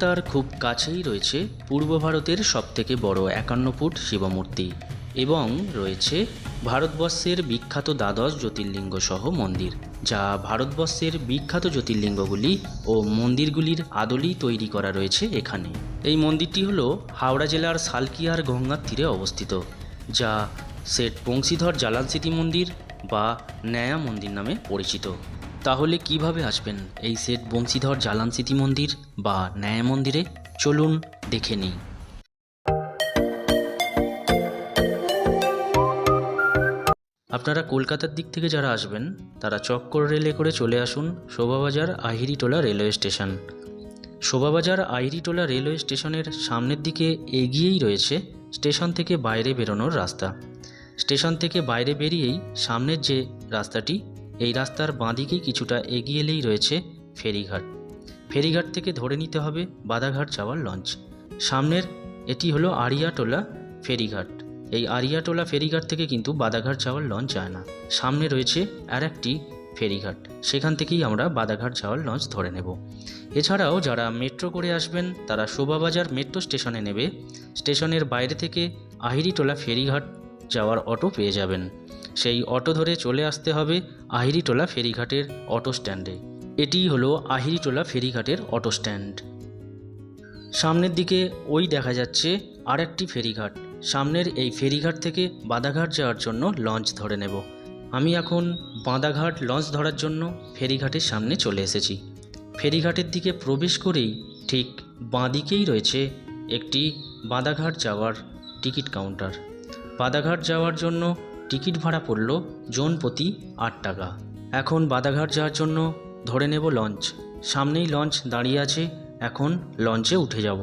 কলকাতার খুব কাছেই রয়েছে পূর্ব ভারতের সবথেকে বড় একান্ন ফুট শিবমূর্তি এবং রয়েছে ভারতবর্ষের বিখ্যাত দ্বাদশ জ্যোতির্লিঙ্গ সহ মন্দির, যা ভারতবর্ষের বিখ্যাত জ্যোতির্লিঙ্গগুলি ও মন্দিরগুলির আদলেই তৈরি করা রয়েছে এখানে। এই মন্দিরটি হলো হাওড়া জেলার সালকিয়ার গঙ্গার তীরে অবস্থিত, যা সেট বংশীধর জালাল স্মৃতি মন্দির বা ন্যায়া মন্দির নামে পরিচিত। তাহলে কীভাবে আসবেন এই সেট বংশীধর জালান স্মৃতি মন্দির বা ন্যায় মন্দিরে? চলুন দেখে নিই। আপনারা কলকাতার দিক থেকে যারা আসবেন, তারা চক্কর রেলে করে চলে আসুন Shobhabazar Ahiritola railway station. Shobhabazar Ahiritola railway স্টেশনের সামনের দিকে এগিয়েই রয়েছে স্টেশন থেকে বাইরে বেরোনোর রাস্তা। স্টেশন থেকে বাইরে বেরিয়েই সামনের যে রাস্তাটি এই রাস্তার বাঁদিকে কিছুটা এগিয়ে এলেই রয়েছে ফেরিঘাট। ফেরিঘাট থেকে ধরে নিতে হবে বাদাঘাট যাওয়ার লঞ্চ। সামনের, এটি হলো আরিয়াটোলা ফেরিঘাট। এই আরিয়াটোলা ফেরিঘাট থেকে কিন্তু বাদাঘাট যাওয়ার লঞ্চ যায় না। সামনে রয়েছে আর একটি ফেরিঘাট। সেখান থেকেই আমরা বাদাঘাট যাওয়ার লঞ্চ ধরে নেব। এছাড়াও যারা মেট্রো করে আসবেন, তারা শোভাবাজার মেট্রো স্টেশনে নেবে। স্টেশনের বাইরে থেকে আহিরিটোলা ফেরিঘাট যাওয়ার অটো পেয়ে যাবেন। সেই অটো ধরে চলে আসতে হবে আহিরিটোলা ফেরিঘাটের অটো স্ট্যান্ডে। এটিই হলো আহিরিটোলা ফেরিঘাটের অটো স্ট্যান্ড। সামনের দিকে ওই দেখা যাচ্ছে আর একটি ফেরিঘাট। সামনের এই ফেরিঘাট থেকে বাদাঘাট যাওয়ার জন্য লঞ্চ ধরে নেব। আমি এখন বাঁদাঘাট লঞ্চ ধরার জন্য ফেরিঘাটের সামনে চলে এসেছি। ফেরিঘাটের দিকে প্রবেশ করেই ঠিক বাঁদিকেই রয়েছে একটি বাদাঘাট যাওয়ার টিকিট কাউন্টার। বাদাঘাট যাওয়ার জন্য টিকিট ভাড়া পড়ল জন প্রতি আট টাকা। এখন বাদাঘাট যাওয়ার জন্য ধরে নেব লঞ্চ। সামনেই লঞ্চ দাঁড়িয়ে আছে, এখন লঞ্চে উঠে যাব।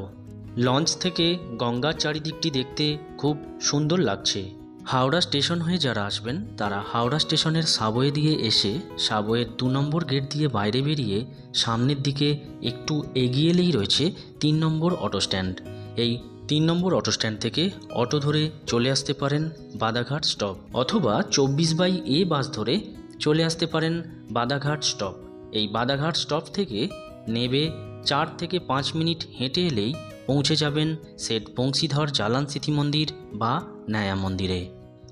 লঞ্চ থেকে গঙ্গার চারিদিকটি দেখতে খুব সুন্দর লাগছে। হাওড়া স্টেশন হয়ে যারা আসবেন, তারা হাওড়া স্টেশনের সাবওয়ে দিয়ে এসে সাবওয়ের দু নম্বর গেট দিয়ে বাইরে বেরিয়ে সামনের দিকে একটু এগিয়ে এলেই রয়েছে তিন নম্বর অটো স্ট্যান্ড। এই তিন নম্বর অটো স্ট্যান্ড থেকে অটো ধরে চলে আসতে পারেন বাদাঘাট স্টপ অথবা চব্বিশ বাই এ বাস ধরে চলে আসতে পারেন বাদাঘাট স্টপ। এই বাদাঘাট স্টপ থেকে নেবে চার থেকে পাঁচ মিনিট হেঁটে এলেই পৌঁছে যাবেন সেট বংশীধর জালান স্মৃতি মন্দির বা নায়া মন্দিরে।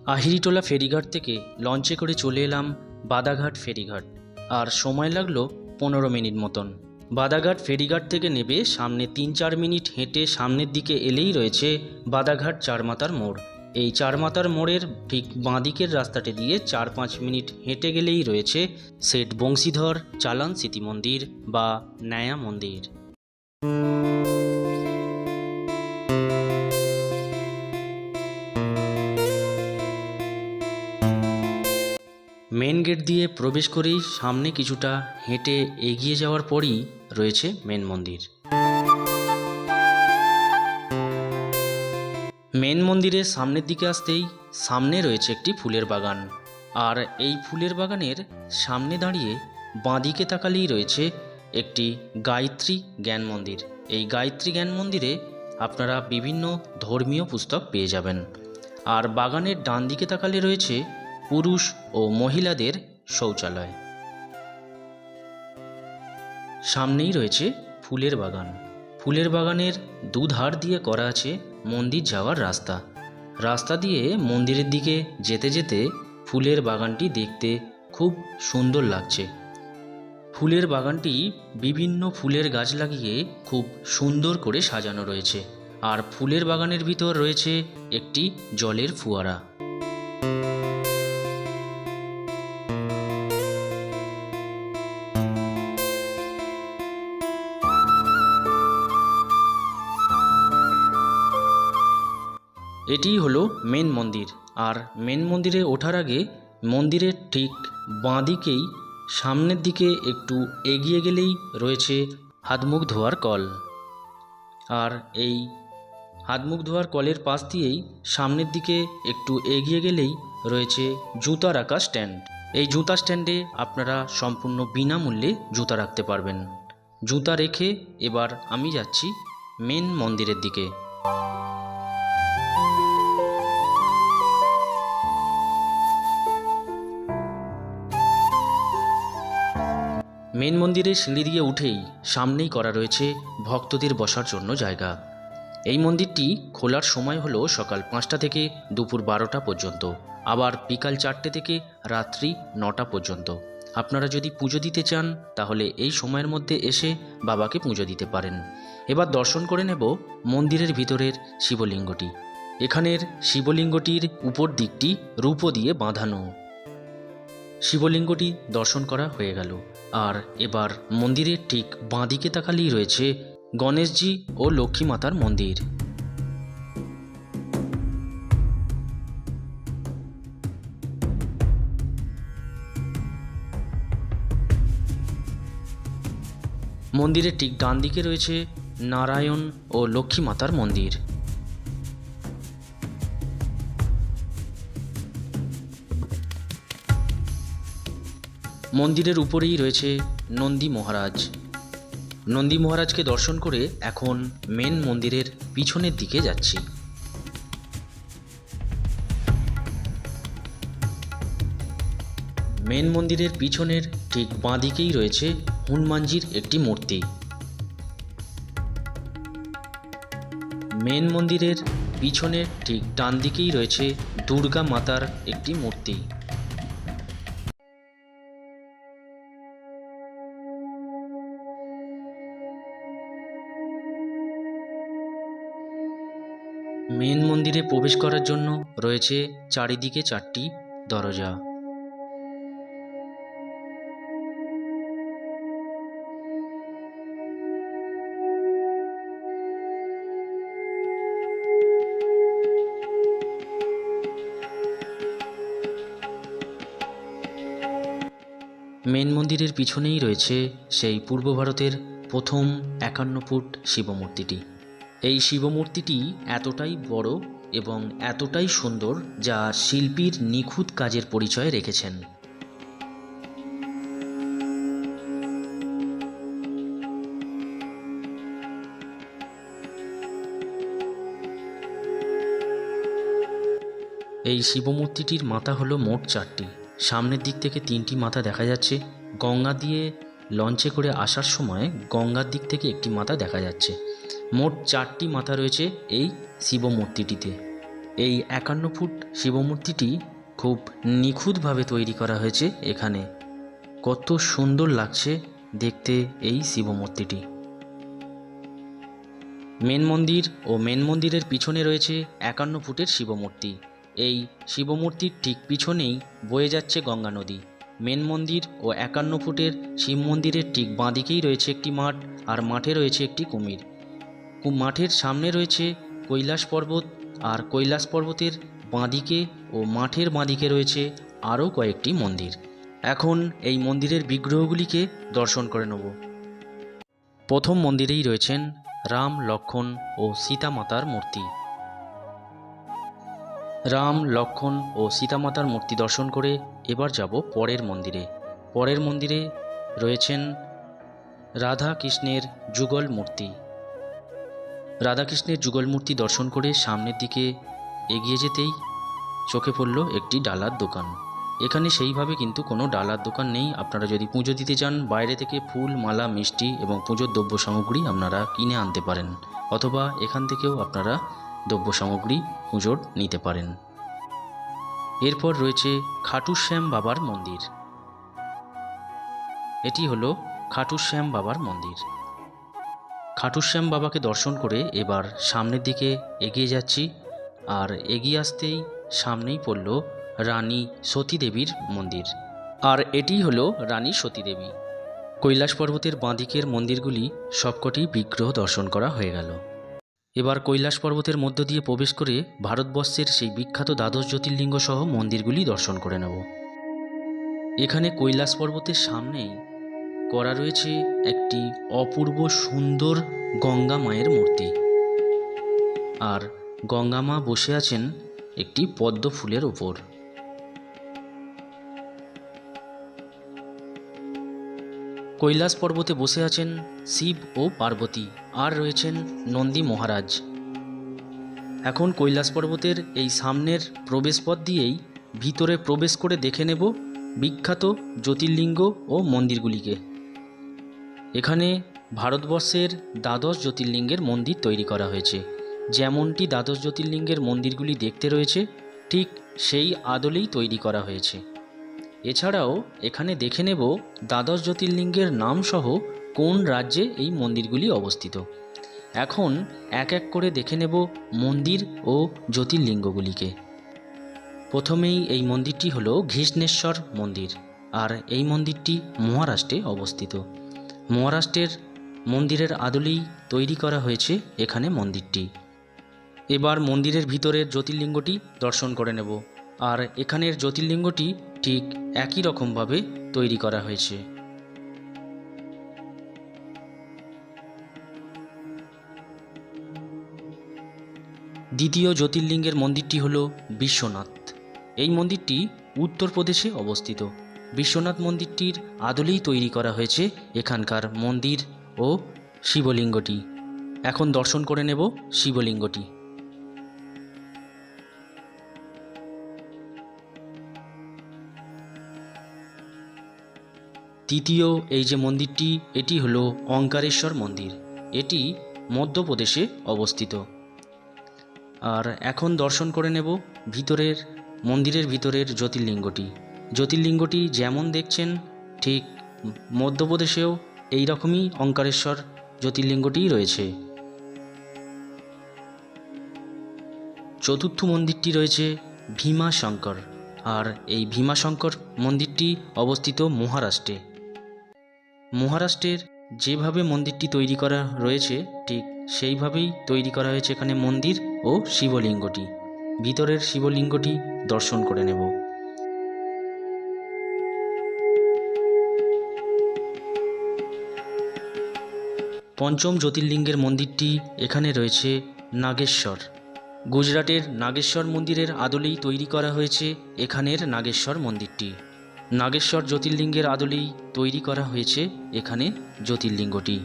আহিরিটোলা ফেরিঘাট থেকে লঞ্চে করে চলে এলাম বাদাঘাট ফেরিঘাট। আর সময় লাগল পনেরো মিনিট মতন। বাদাঘাট ফেরিঘাট থেকে নেবে সামনে তিন চার মিনিট হেঁটে সামনের দিকে এলেই রয়েছে বাদাঘাট চারমাতার মোড়। এই চারমাতার মোড়ের ঠিক বাঁদিকের রাস্তাটি দিয়ে চার পাঁচ মিনিট হেঁটে গেলেই রয়েছে শেঠ বংশীধর, চালান স্মৃতি মন্দির বা ন্যায়া মন্দির। দিয়ে প্রবেশ করেই সামনে কিছুটা হেঁটে এগিয়ে যাওয়ার পরই রয়েছে মেন মন্দির। মেন মন্দিরের সামনের দিকে আসতেই সামনে রয়েছে একটি ফুলের বাগান। আর এই ফুলের বাগানের সামনে দাঁড়িয়ে বাঁদিকে তাকালেই রয়েছে একটি গায়ত্রী জ্ঞান মন্দির। এই গায়ত্রী জ্ঞান মন্দিরে আপনারা বিভিন্ন ধর্মীয় পুস্তক পেয়ে যাবেন। আর বাগানের ডান দিকে তাকালে রয়েছে পুরুষ ও মহিলাদের শৌচালয়। সামনেই রয়েছে ফুলের বাগান। ফুলের বাগানের দুধার দিয়ে করা আছে মন্দির যাওয়ার রাস্তা। রাস্তা দিয়ে মন্দিরের দিকে যেতে যেতে ফুলের বাগানটি দেখতে খুব সুন্দর লাগছে। ফুলের বাগানটি বিভিন্ন ফুলের গাছ লাগিয়ে খুব সুন্দর করে সাজানো রয়েছে। আর ফুলের বাগানের ভিতর রয়েছে একটি জলের ফুয়ারা। এটিই হলো মেন মন্দির। আর মেন মন্দিরে ওঠার আগে মন্দিরের ঠিক বাঁদিকেই সামনের দিকে একটু এগিয়ে গেলেই রয়েছে হাত মুখ ধোয়ার কল। আর এই হাত মুখ ধোয়ার কলের পাশ দিয়েই সামনের দিকে একটু এগিয়ে গেলেই রয়েছে জুতা রাখা স্ট্যান্ড। এই জুতা স্ট্যান্ডে আপনারা সম্পূর্ণ বিনামূল্যে জুতা রাখতে পারবেন। জুতা রেখে এবার আমি যাচ্ছি মেন মন্দিরের দিকে। মেন মন্দিরের সিঁড়ি দিয়ে উঠেই সামনেই করা রয়েছে ভক্তদের বসার জন্য জায়গা। এই মন্দিরটি খোলার সময় হলো সকাল পাঁচটা থেকে দুপুর বারোটা পর্যন্ত, আবার বিকাল চারটে থেকে রাত্রি নটা পর্যন্ত। আপনারা যদি পুজো দিতে চান, তাহলে এই সময়ের মধ্যে এসে বাবাকে পুজো দিতে পারেন। এবার দর্শন করে নেব মন্দিরের ভিতরের শিবলিঙ্গটি। এখানের শিবলিঙ্গটির উপর দিকটি রূপো দিয়ে বাঁধানো। শিবলিঙ্গটি দর্শন করা হয়ে গেল। আর এবার মন্দিরের ঠিক বাঁদিকে তাকালেই রয়েছে গণেশজি ও লক্ষ্মী মাতার মন্দির। মন্দিরের ঠিক ডান দিকে রয়েছে নারায়ণ ও লক্ষ্মী মাতার মন্দির। মন্দিরের উপরেই রয়েছে নন্দী মহারাজ। নন্দী মহারাজকে দর্শন করে এখন মেন মন্দিরের পিছনের দিকে যাচ্ছি। মেন মন্দিরের পিছনের ঠিক বাঁ দিকেই রয়েছে হনুমানজির একটি মূর্তি। মেন মন্দিরের পিছনের ঠিক ডান দিকেই রয়েছে দুর্গা মাতার একটি মূর্তি। মন্দিরে প্রবেশ করার জন্য রয়েছে চারিদিকে চারটি দরজা। মেন মন্দিরের পিছনেই রয়েছে সেই পূর্ব ভারতের প্রথম একান্ন ফুট শিবমূর্তিটি। এই শিবমূর্তিটি এতটাই বড় এবং এতটাই সুন্দর যা শিল্পীর নিখুঁত কাজের পরিচয় রেখেছেন। এই শিবমূর্তিটির মাথা হলো মোট চারটি। সামনের দিক থেকে তিনটি মাথা দেখা যাচ্ছে। গঙ্গা দিয়ে লঞ্চে করে আসার সময় গঙ্গার দিক থেকে একটি মাথা দেখা যাচ্ছে। মোট চারটি মাথা রয়েছে এই শিবমূর্তিটিতে। এই একান্ন ফুট শিবমূর্তিটি খুব নিখুঁতভাবে তৈরি করা হয়েছে এখানে। কত সুন্দর লাগছে দেখতে এই শিবমূর্তিটি। মেন মন্দির ও মেন মন্দিরের পিছনে রয়েছে একান্ন ফুটের শিবমূর্তি। এই শিবমূর্তির ঠিক পিছনেই বয়ে যাচ্ছে গঙ্গা নদী। মেন মন্দির ও একান্ন ফুটের শিব মন্দিরের ঠিক বাঁদিকেই রয়েছে একটি মাঠ আর মাঠে রয়েছে একটি কুমির। মাঠের সামনে রয়েছে কৈলাস পর্বত আর কৈলাস পর্বতের বাঁদিকে ও মাঠের বাঁদিকে রয়েছে আরও কয়েকটি মন্দির। এখন এই মন্দিরের বিগ্রহগুলিকে দর্শন করে নেব। প্রথম মন্দিরেই রয়েছেন রাম, লক্ষণ ও সীতা মাতার মূর্তি। রাম, লক্ষণ ও সীতামাতার মূর্তি দর্শন করে এবার যাব পরের মন্দিরে। পরের মন্দিরে রয়েছেন রাধা কৃষ্ণের যুগল মূর্তি। রাধাকৃষ্ণের যুগলমূর্তি দর্শন করে সামনের দিকে এগিয়ে যেতেই চোখে পড়ল একটি ডালার দোকান। এখানে সেইভাবে কিন্তু কোনো ডালার দোকান নেই। আপনারা যদি পুজো দিতে চান, বাইরে থেকে ফুল, মালা, মিষ্টি এবং পুজোর দ্রব্য সামগ্রী আপনারা কিনে আনতে পারেন অথবা এখান থেকেও আপনারা দ্রব্য সামগ্রী পুজোর নিতে পারেন। এরপর রয়েছে খাটুশ্যাম বাবার মন্দির। এটি হলো খাটুশ্যাম বাবার মন্দির। খাটুশ্যাম বাবাকে দর্শন করে এবার সামনের দিকে এগিয়ে যাচ্ছি আর এগিয়ে আসতেই সামনেই পড়ল রানী সতী দেবীর মন্দির। আর এটিই হলো রানী সতী দেবী কৈলাস পর্বতের বাঁদিকের মন্দিরগুলি সবকটি বিগ্রহ দর্শন করা হয়ে গেল। এবার কৈলাস পর্বতের মধ্য দিয়ে প্রবেশ করে ভারতবর্ষের সেই বিখ্যাত দ্বাদশ জ্যোতির্লিঙ্গ সহ মন্দিরগুলি দর্শন করে নেব। এখানে কৈলাস পর্বতের সামনেই করা রয়েছে একটি অপূর্ব সুন্দর গঙ্গা মায়ের মূর্তি। আর গঙ্গা মা বসে আছেন একটি পদ্ম ফুলের ওপর কৈলাস পর্বতে বসে আছেন শিব ও পার্বতী, আর রয়েছেন নন্দী মহারাজ। এখন কৈলাস পর্বতের এই সামনের প্রবেশপথ দিয়েই ভিতরে প্রবেশ করে দেখে নেব বিখ্যাত জ্যোতির্লিঙ্গ ও মন্দিরগুলিকে। এখানে ভারতবর্ষের দ্বাদশ জ্যোতির্লিঙ্গের মন্দির তৈরি করা হয়েছে। যেমনটি দ্বাদশ জ্যোতির্লিঙ্গের মন্দিরগুলি দেখতে রয়েছে, ঠিক সেই আদলেই তৈরি করা হয়েছে। এছাড়াও এখানে দেখে নেব দ্বাদশ জ্যোতির্লিঙ্গের নামসহ কোন রাজ্যে এই মন্দিরগুলি অবস্থিত। এখন এক এক করে দেখে নেব মন্দির ও জ্যোতির্লিঙ্গগুলিকে। প্রথমেই এই মন্দিরটি হলো ঘৃষ্ণেশ্বর মন্দির, আর এই মন্দিরটি মহারাষ্ট্রে অবস্থিত। মহারাষ্ট্রের মন্দিরের আদলেই তৈরি করা হয়েছে এখানে মন্দিরটি। এবার মন্দিরের ভিতরের জ্যোতির্লিঙ্গটি দর্শন করে নেব। আর এখানের জ্যোতির্লিঙ্গটি ঠিক একই রকমভাবে তৈরি করা হয়েছে। দ্বিতীয় জ্যোতির্লিঙ্গের মন্দিরটি হল বিশ্বনাথ। এই মন্দিরটি উত্তরপ্রদেশে অবস্থিত। বিশ্বনাথ মন্দিরটির আদলেই তৈরি করা হয়েছে এখানকার মন্দির ও শিবলিঙ্গটি। এখন দর্শন করে নেব শিবলিঙ্গটি। তৃতীয়, এই যে মন্দিরটি, এটি হলো অঙ্কারেশ্বর মন্দির। এটি মধ্যপ্রদেশে অবস্থিত। আর এখন দর্শন করে নেব ভিতরের, মন্দিরের ভিতরের জ্যোতির্লিঙ্গটি। জ্যোতির্লিঙ্গটি যেমন দেখছেন, ঠিক মধ্যপ্রদেশেও এই রকমই অঙ্কারেশ্বর জ্যোতির্লিঙ্গটিই রয়েছে। চতুর্থ মন্দিরটি রয়েছে ভীমাশঙ্কর, আর এই ভীমাশঙ্কর মন্দিরটি অবস্থিত মহারাষ্ট্রে। মহারাষ্ট্রের যেভাবে মন্দিরটি তৈরি করা রয়েছে, ঠিক সেইভাবেই তৈরি করা হয়েছে এখানে মন্দির ও শিবলিঙ্গটি। ভিতরের শিবলিঙ্গটি দর্শন করে নেব। পঞ্চম জ্যোতির্লিঙ্গের মন্দিরটি এখানে রয়েছে নাগেশ্বর। গুজরাটের নাগেশ্বর মন্দিরের আদলেই তৈরি করা হয়েছে এখানের নাগেশ্বর মন্দিরটি। নাগেশ্বর জ্যোতির্লিঙ্গের আদলেই তৈরি করা হয়েছে এখানে জ্যোতির্লিঙ্গটি।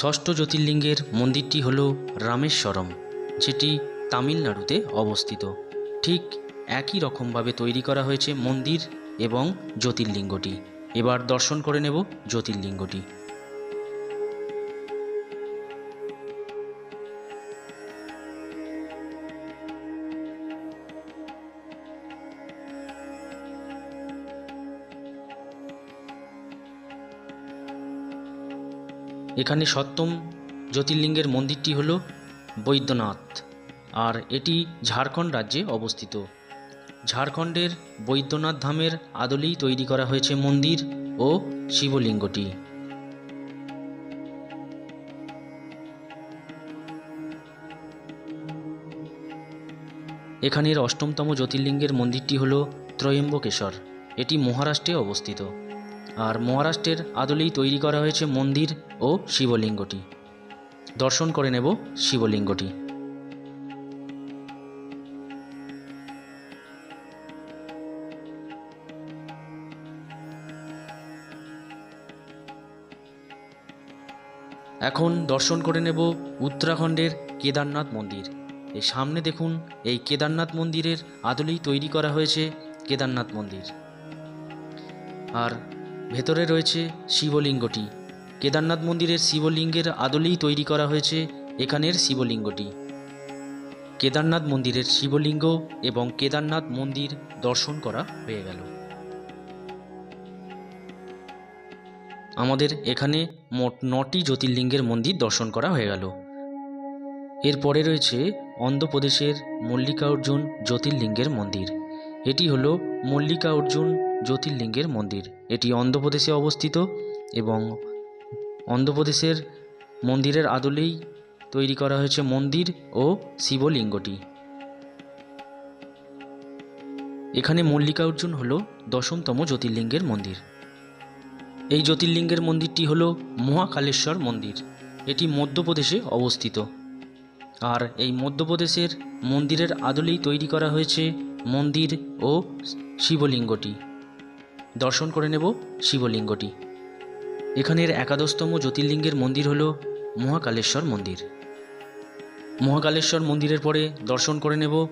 ষষ্ঠ জ্যোতির্লিঙ্গের মন্দিরটি হল রামেশ্বরম, যেটি তামিলনাড়ুতে অবস্থিত। ঠিক একই রকমভাবে তৈরি করা হয়েছে মন্দির এবং জ্যোতির্লিঙ্গটি। এবার দর্শন করে নেব জ্যোতির্লিঙ্গটি। এখানে সপ্তম জ্যোতির্লিঙ্গের মন্দিরটি হল বৈদ্যনাথ, আর এটি ঝাড়খণ্ড রাজ্যে অবস্থিত। ঝাড়খণ্ডের বৈদ্যনাথ ধামের আদলেই তৈরি করা হয়েছে মন্দির ও শিবলিঙ্গটি। এখানের অষ্টমতম জ্যোতির্লিঙ্গের মন্দিরটি হল ত্রয়ম্বকেশ্বর। এটি মহারাষ্ট্রে অবস্থিত। আর মহারাষ্ট্রের আদলেই তৈরি করা হয়েছে মন্দির ও শিবলিঙ্গটি। দর্শন করে নেব শিবলিঙ্গটি। এখন দর্শন করে নেব উত্তরাখণ্ডের কেদারনাথ মন্দির। এই সামনে দেখুন, এই কেদারনাথ মন্দিরের আদলেই তৈরি করা হয়েছে কেদারনাথ মন্দির। আর ভেতরে রয়েছে শিবলিঙ্গটি। কেদারনাথ মন্দিরের শিবলিঙ্গের আদলেই তৈরি করা হয়েছে এখানের শিবলিঙ্গটি। কেদারনাথ মন্দিরের শিবলিঙ্গ এবং কেদারনাথ মন্দির দর্শন করা হয়ে গেল। আমাদের এখানে মোট নটি জ্যোতির্লিঙ্গের মন্দির দর্শন করা হয়ে গেল। এরপরে রয়েছে অন্ধ্রপ্রদেশের মল্লিকার্জুন জ্যোতির্লিঙ্গের মন্দির। এটি হলো মল্লিকার্জুন জ্যোতির্লিঙ্গের মন্দির। এটি অন্ধ্রপ্রদেশে অবস্থিত এবং অন্ধ্রপ্রদেশের মন্দিরের আদলেই তৈরি করা হয়েছে মন্দির ও শিবলিঙ্গটি। এখানে মল্লিকার্জুন হল দশমতম জ্যোতির্লিঙ্গের মন্দির। এই জ্যোতির্লিঙ্গের মন্দিরটি হল মহাকালেশ্বর মন্দির। এটি মধ্যপ্রদেশে অবস্থিত। আর এই মধ্যপ্রদেশের মন্দিরের আদলেই তৈরি করা হয়েছে মন্দির ও শিবলিঙ্গটি। দর্শন করে নেব শিবলিঙ্গটি। এখানের একাদশতম জ্যোতির্লিঙ্গের মন্দির হল মহাকালেশ্বর মন্দির। মহাকালেশ্বর মন্দিরের পরে দর্শন করে নেব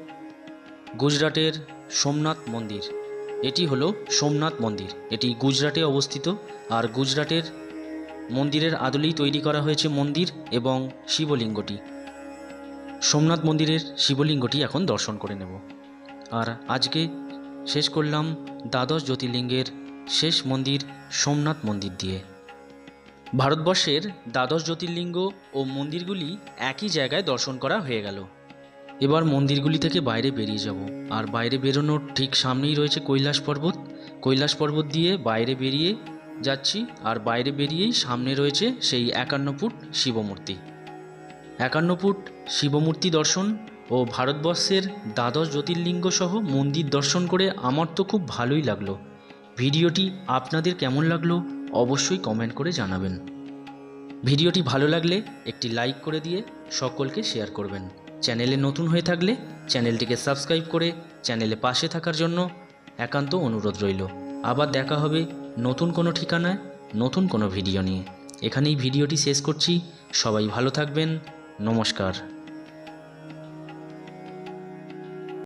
গুজরাটের সোমনাথ মন্দির। এটি হলো সোমনাথ মন্দির। এটি গুজরাটে অবস্থিত। আর গুজরাটের মন্দিরের আদলেই তৈরি করা হয়েছে মন্দির এবং শিবলিঙ্গটি। সোমনাথ মন্দিরের শিবলিঙ্গটি এখন দর্শন করে নেব। আর আজকে শেষ করলাম দ্বাদশ জ্যোতির্লিঙ্গের শেষ মন্দির সোমনাথ মন্দির দিয়ে। ভারতবর্ষের দ্বাদশ জ্যোতির্লিঙ্গ ও মন্দিরগুলি একই জায়গায় দর্শন করা হয়ে গেল। এবার মন্দিরগুলি থেকে বাইরে বেরিয়ে যাব। আর বাইরে বেরোনোর ঠিক সামনেই রয়েছে কৈলাস পর্বত। কৈলাস পর্বত দিয়ে বাইরে বেরিয়ে যাচ্ছি, আর বাইরে বেরিয়েই সামনে রয়েছে সেই একান্ন ফুট শিবমূর্তি। একান্ন ফুট শিবমূর্তি দর্শন ও ভারতবর্ষের দ্বাদশ জ্যোতির্লিঙ্গ সহ মন্দির দর্শন করে আমার তো খুব ভালোই লাগল। ভিডিওটি আপনাদের কেমন লাগল অবশ্যই কমেন্ট করে জানাবেন। ভিডিওটি ভালো লাগলে একটি লাইক করে দিয়ে সকলকে শেয়ার করবেন। চ্যানেলে নতুন হয়ে থাকলে চ্যানেলটিকে সাবস্ক্রাইব করে চ্যানেলে পাশে থাকার জন্য একান্ত অনুরোধ রইল। আবার দেখা হবে নতুন কোনো ঠিকানায়, নতুন কোনো ভিডিও নিয়ে। এখানেই ভিডিওটি শেষ করছি। সবাই ভালো থাকবেন। নমস্কার।